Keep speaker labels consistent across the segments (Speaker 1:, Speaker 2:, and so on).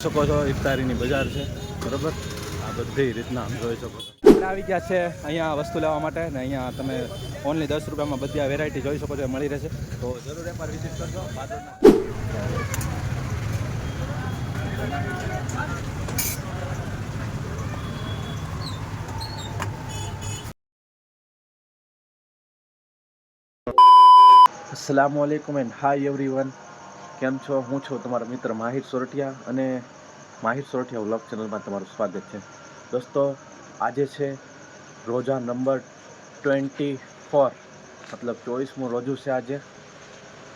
Speaker 1: શકો છો, ઇફતારીની બજાર છે. બરોબર? આ બધી રીતના આમ જોઈ શકો છો. આવી ગયા છે અહીંયા વસ્તુ લેવા માટે ને અહીંયા તમે ઓનલી દસ રૂપિયામાં બધી આ વેરાયટી જોઈ શકો છો મળી રહેશે. તો જરૂર એકવાર વિઝિટ કરજો અસલામ અસલામુ એન્ડ હાય એવરીવન કેમ છો? હું છું તમારો મિત્ર માહિર સોરઠિયા અને માહિર સોરઠિયા વ્લોગ ચેનલમાં તમારું સ્વાગત છે. દોસ્તો, આજે છે રોજા નંબર ટ્વેન્ટી ફોર, મતલબ ચોવીસમું રોજુ છે આજે.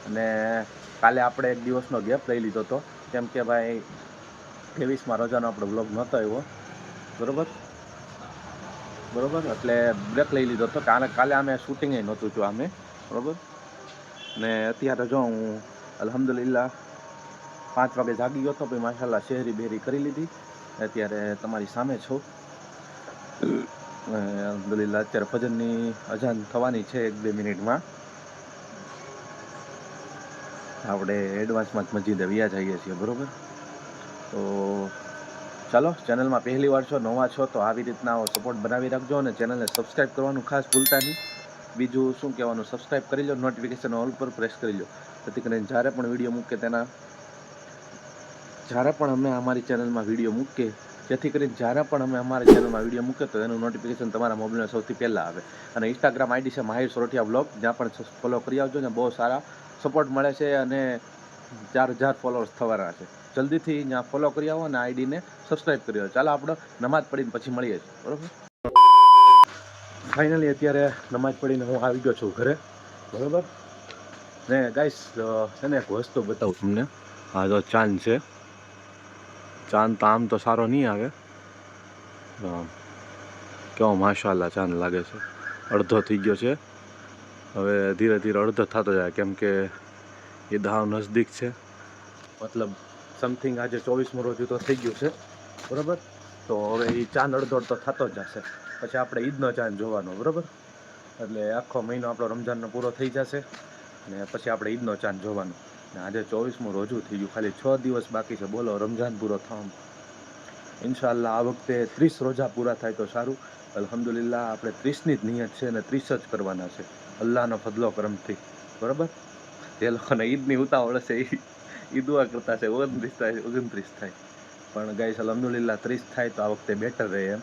Speaker 1: અને કાલે આપણે એક દિવસનો ગેપ લઈ લીધો હતો. કેમ કે ભાઈ, ત્રેવીસમાં રોજાનો આપણો વ્લોગ નહોતો આવ્યો. બરોબર? બરોબર? એટલે બ્રેક લઈ લીધો હતો. કારણ કાલે અમે શૂટિંગે નહોતું જો અમે. બરોબર? ને અત્યારે જો હું અલ્હમ્દુલિલ્લાહ પાંચ વાગે જાગી ગયો હતો પછી માશાલ્લાહ શહેરી બેરી કરી લીધી. અત્યારે તમારી સામે છું. અ, અલ્હમ્દુલિલ્લાહ અત્યારે ફજરની અજાન થવાની છે એક બે મિનિટમાં. આપણે એડવાન્સમાં જ મસ્જિદે વ્યા જઈએ છીએ બરોબર? તો ચાલો ચેનલમાં પહેલી વાર છો નવા છો તો આવી રીતના સપોર્ટ બનાવી રાખજો અને ચેનલને સબસ્ક્રાઈબ કરવાનું ખાસ ભૂલતા નહીં. બીજું શું કહેવાનું સબસ્ક્રાઈબ કરી લો નોટિફિકેશન ઓલ પર પ્રેસ કરી લો. જેથી કરીને જ્યારે પણ વીડિયો મૂકે તેના, જ્યારે પણ અમે અમારી ચેનલમાં વીડિયો મૂકીએ, જેથી કરીને જ્યારે પણ અમે અમારી ચેનલમાં વીડિયો મૂકે તો એનું નોટિફિકેશન તમારા મોબાઈલમાં સૌથી પહેલાં આવે. અને ઇન્સ્ટાગ્રામ આઈડી છે માહિર સોરઠિયા બ્લોગ, જ્યાં પણ ફોલો કરી આવજો ને, બહુ સારા સપોર્ટ મળે છે અને ચાર હજાર ફોલોઅર્સ થવાના છે. જલ્દીથી ત્યાં ફોલો કરી આવો અને આઈડીને સબસ્ક્રાઈબ કરી આવો. ચાલો આપણે નમાજ પડીને પછી મળીએ છીએ. બરોબર? ફાઇનલી અત્યારે નમાજ પડીને હું આવી ગયો છું ઘરે. બરોબર? ને ગાઈસ છે ને એક વસ્તુ બતાવું તમને. આ જો ચાંદ છે. ચાંદ તો આમ તો સારો નહીં આવે. કેવો માશાલ્લાહ ચાંદ લાગે છે. અડધો થઈ ગયો છે. હવે ધીરે ધીરે અડધો થતો જાય, કેમ કે એ દાવ નજદીક છે. મતલબ સમથિંગ આજે ચોવીસમું રોજ તો થઈ ગયું છે. બરાબર? તો હવે એ ચાંદ અડધો અડધો થતો જ જશે. પછી આપણે ઈદનો ચાંદ જોવાનો, બરાબર? એટલે આખો મહિનો આપણો રમઝાનનો પૂરો થઈ જશે. ને પછી આપણે ઈદનો ચાંદ જોવાનો. ને આજે ચોવીસમું રોજુ થઈ ગયું. ખાલી છ દિવસ બાકી છે. બોલો, રમઝાન પૂરો થવામાં. ઇન્શાલ્લાહ આ વખતે ત્રીસ રોજા પૂરા થાય તો સારું. અલ્હમ્દુલિલ્લાહ, આપણે ત્રીસની જ નિયત છે અને ત્રીસ જ કરવાના છે. અલ્લાહનો ફદલો કરમથી. બરાબર? જે લોકોને ઈદની ઉતાવળ છે. એ ઈ દુઆ કરતા છે. ઓગણત્રીસ થાય ઓગણત્રીસ થાય. પણ ગાઈસ, અલહમદુલિલ્લાહ, ત્રીસ થાય તો આ વખતે બેટર રહે એમ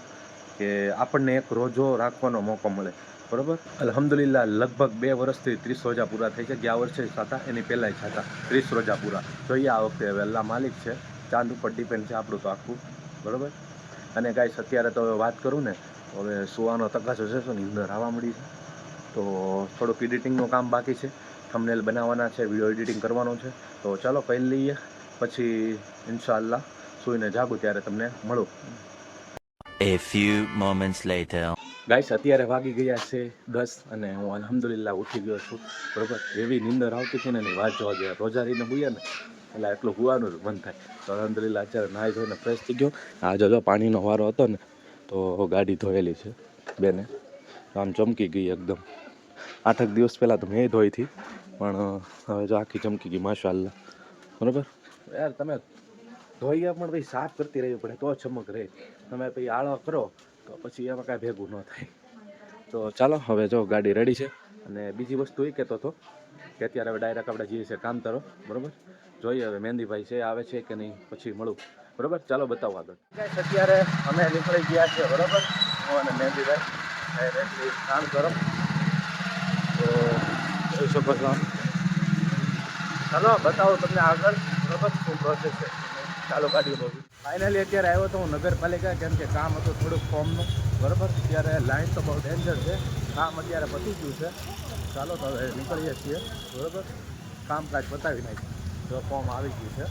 Speaker 1: કે આપણને એક રોજો રાખવાનો મોકો મળે. બરોબર? અલ્હમ્દુલિલ્લાહ, લગભગ બે વર્ષથી ત્રીસ રોજા પૂરા થઈ છે. ગયા વર્ષે થતા એની પહેલાંય થતા ત્રીસ રોજા પૂરા. જોઈએ આ વખતે હવે અલ્લાહ માલિક છે. ચાંદ ઉપર ડિપેન્ડ છે આપણું તો આખું. બરોબર? અને ગાઈસ, અત્યારે તો હવે વાત કરું ને, હવે સુવાનો તકાસો છે શું અંદર આવવા મળી છે. તો થોડુંક એડિટિંગનું કામ બાકી છે. થંબનેલ બનાવવાના છે વીડિયો એડિટિંગ કરવાનો છે. તો ચાલો કહી લઈએ. પછી ઇન્શાલ્લાહ સૂઈને જાગું ત્યારે તમને મળું.
Speaker 2: A few moments later.
Speaker 1: Guys અત્યારે વાગી ગયા છે દસ અને હું અલ્હમ્દુલિલ્લાહ ઉઠી ગયો છું. બરોબર? એવી નીંદર આવતી હતી ને એની વાત જોવા ગયા. રોજારીને બોયા ને, એટલે એટલું હુવાનું જ મન થાય. તો અલ્હમ્દુલિલ્લાહ અત્યારે નાહી ધોઈને ફ્રેશ થઈ ગયો. આજે જો પાણીનો વારો હતો ને, તો ગાડી ધોયેલી છે બેને. આમ ચમકી ગઈ એકદમ. આઠક દિવસ પહેલાં તો મેં ધોઈ હતી, પણ હવે જો આખી ચમકી ગઈ માશાલ્લા બરોબર? યાર, તમે ધોઈએ પણ ભાઈ સાફ કરતી રહેવી પડે, તો ચમક રહે. તમે પછી આળો કરો તો પછી એમાં કાંઈ ભેગું ન થાય. તો ચાલો, હવે જો ગાડી રેડી છે અને બીજી વસ્તુ એ કહેતો હતો કે અત્યારે હવે ડાયરેક્ટ આપણે જઈએ છીએ કામ તરફ બરાબર? જોઈએ હવે મહેંદીભાઈ છે, આવે છે કે નહીં, પછી મળું. બરાબર? ચાલો બતાવો આગળ. અત્યારે અમે નીકળી ગયા છીએ, બરાબર? હું અને મહેંદીભાઈ કામ કરો તો જોઈ શકો છો. ચાલો, બતાવો તમને આગળ, બરાબર? શું પ્રોસેસ છે? ચાલો ગાડી ફાઇનલી અત્યારે આવ્યો તો હું નગરપાલિકા, કેમ કે કામ હતું થોડુંક ફોર્મનું બરાબર? અત્યારે લાઈન તો બહુ ડેન્જર છે. કામ અત્યારે પતી ગયું છે. ચાલો તો હવે નીકળીએ છીએ. બરાબર? કામકાજ પતાવી નાખ્યું. તો ફોર્મ આવી ગયું છે.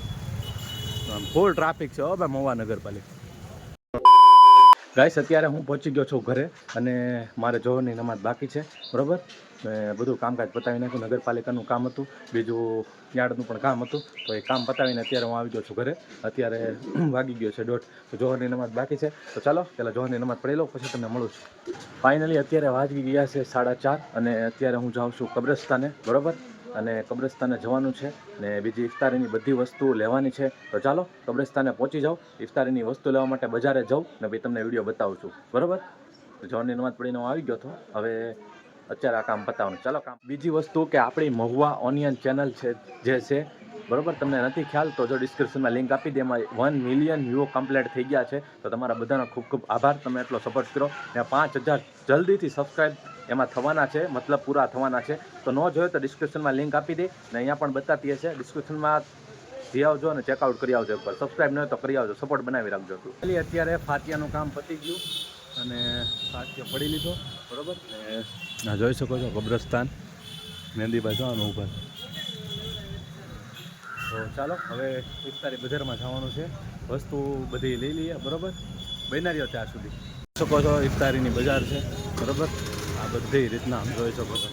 Speaker 1: ફૂલ ટ્રાફિક છે હવે મવા નગરપાલિકા. ગાઈસ, અત્યારે હું પહોંચી ગયો છું ઘરે અને મારે જોવાની નમાજ બાકી છે, બરાબર? મેં બધું કામકાજ પતાવી નાખ્યું, નગરપાલિકાનું કામ હતું, બીજું યાર્ડનું પણ કામ હતું, તો એ કામ પતાવીને અત્યારે હું આવી ગયો છું ઘરે. અત્યારે વાગી ગયો છે દોઢ, તો જોહરની નમાજ બાકી છે. તો ચાલો પહેલાં જોહરની નમાજ પડી લો પછી તમને મળું છું. ફાઇનલી અત્યારે વાગી ગયા છે સાડા ચાર અને અત્યારે હું જાઉં છું કબ્રસ્તાને, બરોબર? અને કબ્રસ્તાને જવાનું છે ને બીજી ઇફતારીની બધી વસ્તુઓ લેવાની છે. તો ચાલો કબ્રસ્તાને પહોંચી જાઓ, ઇફતારીની વસ્તુ લેવા માટે બજારે જાઉં ને પછી તમને વીડિયો બતાવું છું. બરાબર? જવાની નમાજ પડીને હું આવી ગયો હતો. હવે અત્યારે આ કામ પતાવવાનું ચાલો કામ. બીજી વસ્તુ કે આપણી મહુવા ઓનિયન ચેનલ છે, જે છે, બરોબર? તમને નથી ખ્યાલ તો જો ડિસ્ક્રિપ્શનમાં લિંક આપી દે, એમાં વન મિલિયન વ્યૂ કમ્પ્લીટ થઈ ગયા છે. તો તમારા બધાનો ખૂબ ખૂબ આભાર. તમે એટલો સપોર્ટ કરો. ને પાંચ હજાર જલ્દીથી સબસ્ક્રાઈબ એમાં થવાના છે, મતલબ પૂરા થવાના છે. તો ન જોયો તો ડિસ્ક્રિપ્શનમાં લિંક આપી દે. ને અહીંયા પણ બતાતી હશે ડિસ્ક્રિપ્શનમાં જઈ આવજો અને ચેકઆઉટ કરી આવજો એકવાર. સબસ્ક્રાઈબ ન હોય તો કરી આવજો. સપોર્ટ બનાવી રાખજો. ખાલી અત્યારે ફાતિયાનું કામ પતી ગયું. અને ફાતિયા પડી લીધો બરાબર? ને જોઈ શકો છો કબ્રસ્તાન. મહેંદીભાઈ જવાનું ઉપર તો ચાલો હવે ઇફતારી બજારમાં જવાનું છે. વસ્તુ બધી લઈ લઈએ બરાબર? બન્યા રહ્યો ત્યાં સુધી. શકો છો ઇફતારીની બજાર છે બરાબર? આ બધી રીતના આમ જોઈ શકો છો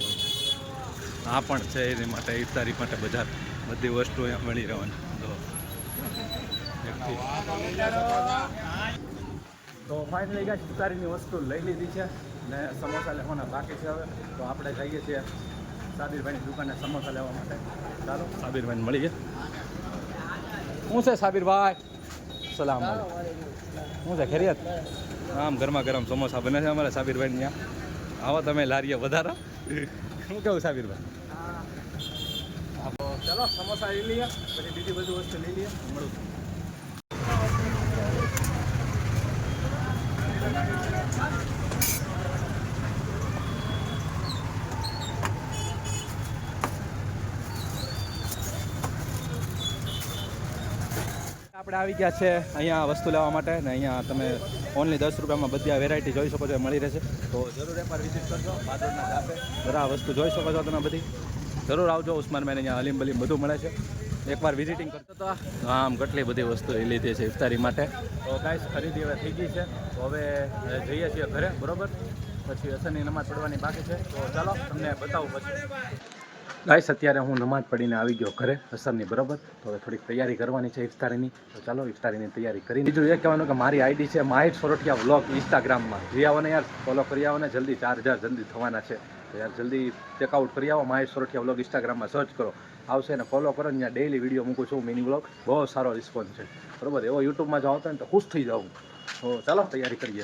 Speaker 1: આ પણ છે એની માટે ઇફતારી માટે બજાર. બધી વસ્તુ અહીંયા મળી રહેવાની. એકથી. તો ફાઇનલી ગાઈસ ઇફતારીની વસ્તુ લઈ લીધી છે ને સમોસા લેવાના બાકી છે હવે. તો આપણે જઈએ છીએ સાબિરભાઈની દુકાને સમોસા લેવા માટે. ચાલો. સાબિરભાઈને મળીએ શું છે સાબિરભાઈ? સલામ શું છે ખેરિયત? આમ ગરમા ગરમ સમોસા બને છે અમારે સાબીરભાઈ ત્યાં આવો તમે લારીએ વધારો. શું કેવું સાબિરભાઈ? ચાલો સમોસા લઈ લઈએ પછી બીજી બધી વસ્તુ લઈ લઈએ. મળું. આપણે આવી ગયા છે અહીંયા વસ્તુ લેવા માટે ને અહીંયા તમે ઓનલી દસ રૂપિયામાં બધી આ વેરાયટી જોઈ શકો છો મળી રહેશે. તો જરૂર એકવાર વિઝિટ કરજો બાદરના ધાબે આ વસ્તુ જોઈ શકો છો તમે બધી. જરૂર આવજો, ઉસ્માન મેન અહીંયા હલીમ બલીમ બધું મળે છે. એકવાર વિઝિટિંગ કરતો હતો આમ કેટલી બધી વસ્તુ એ લીધી છે ઇફતારી માટે. તો કાંઈ ખરીદી હવે થઈ ગઈ છે. તો હવે જઈએ છીએ ઘરે, બરોબર? પછી અસરની નમાઝ પડવાની બાકી છે. તો ચાલો, તમને બતાવું પછી. ગાઈસ, અત્યારે હું નમાજ પડીને આવી ગયો ઘરે, અસરની બરોબર. તો હવે થોડીક તૈયારી કરવાની છે ઇફતારીની. તો ચાલો ઇફતારીની તૈયારી કરી. બીજું એ કહેવાનું કે મારી આઈડી છે માહિત સોરઠિયા વ્લોગ ઇન્સ્ટાગ્રામમાં. જઈ આવો યાર ફોલો કરી આવો જલ્દી ચાર હજાર જલ્દી થવાના છે. તો યાર, જલ્દી ચેકઆઉટ કરી આવો, માહિત સોરઠિયા વ્લોગ ઇન્સ્ટાગ્રામમાં સર્ચ કરો. આવશે અને ફોલો કરો ને ડેઈલી વીડિયો મૂકું છું મિની વ્લોગ બહુ સારો રિસ્પોન્સ છે. બરાબર? એવો યુટ્યુબમાં જો ને તો ખુશ થઈ જાઉં. તો ચાલો, તૈયારી કરીએ.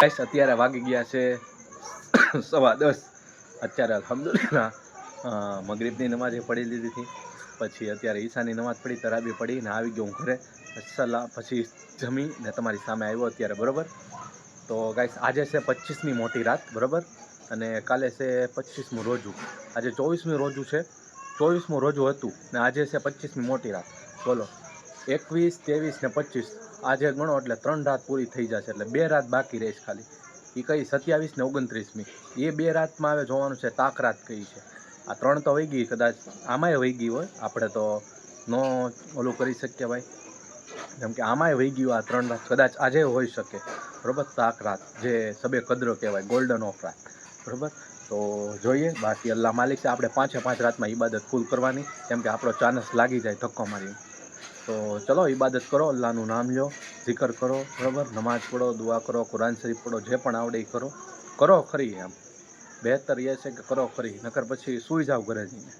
Speaker 1: ગાઈસ અત્યારે વાગી ગયા છે સવા દસ. અત્યારે અલહમદુલિલ્લાહ મગરીબની નમાજે પડી લીધી હતી. પછી અત્યારે ઈશાની નમાજ પડી તરાબી પડી ને આવી ગયો હું ઘરે. સલાહ પછી જમી ને તમારી સામે આવ્યો અત્યારે, બરાબર? તો ગાઈસ આજે છે પચીસમી મોટી રાત, બરાબર? અને કાલે છે પચીસમું રોજું. આજે ચોવીસમી રોજું છે. ચોવીસમું રોજું હતું ને આજે છે પચીસમી મોટી રાત. બોલો. એકવીસ, ત્રેવીસ ને પચીસ આજે ગણો એટલે ત્રણ રાત પૂરી થઈ જશે એટલે બે રાત બાકી રહેશે ખાલી. એ કઈ સત્યાવીસ ને ઓગણત્રીસમી. એ બે રાતમાં હવે જોવાનું છે તાક રાત કઈ છે. આ ત્રણ તો વહી ગઈ કદાચ આમાંય વહી ગઈ હોય. આપણે તો નો ઓલું કરી શકીએ ભાઈ. જેમ કે આમાંય વહી ગયું આ ત્રણ રાત. કદાચ આજે હોઈ શકે. બરોબર? તાક રાત. જે સબે કદરો કહેવાય ગોલ્ડન ઓફ રાત. બરોબર? તો જોઈએ. બાકી અલ્લાહ માલિક છે, આપણે પાંચે પાંચ રાતમાં ઈબાદત ફૂલ કરવાની. કેમ કે આપણો ચાનસ લાગી જાય ધક્કો મારી તો ચલો, ઈબાદત કરો, અલ્લાહનું નામ લો જિકર કરો, બરાબર? નમાઝ પઢો, દુઆ કરો, કુરાન શરીફ પઢો, જે પણ આવડે એ કરો. કરો ખરી એમ. બહેતર એ છે કે કરો ખરી, નકર પછી સૂઈ જાવ ઘરે જઈને.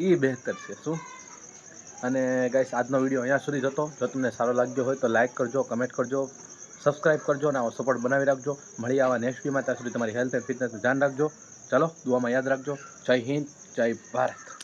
Speaker 1: એ બહેતર છે, શું? અને ગાઈસ, આજનો વીડિયો અહીંયા સુધી જતો. જો તમને સારો લાગ્યો હોય તો લાઈક કરજો, કમેન્ટ કરજો, સબસ્ક્રાઇબ કરજો અને આવો સપોર્ટ બનાવી રાખજો. મળી આવા નેક્સ્ટ વીમાં ત્યાં સુધી તમારી હેલ્થ એન્ડ ફિટનેસનું ધ્યાન રાખજો. ચાલો, દુઆમાં યાદ રાખજો. જય હિન્દ, જય ભારત.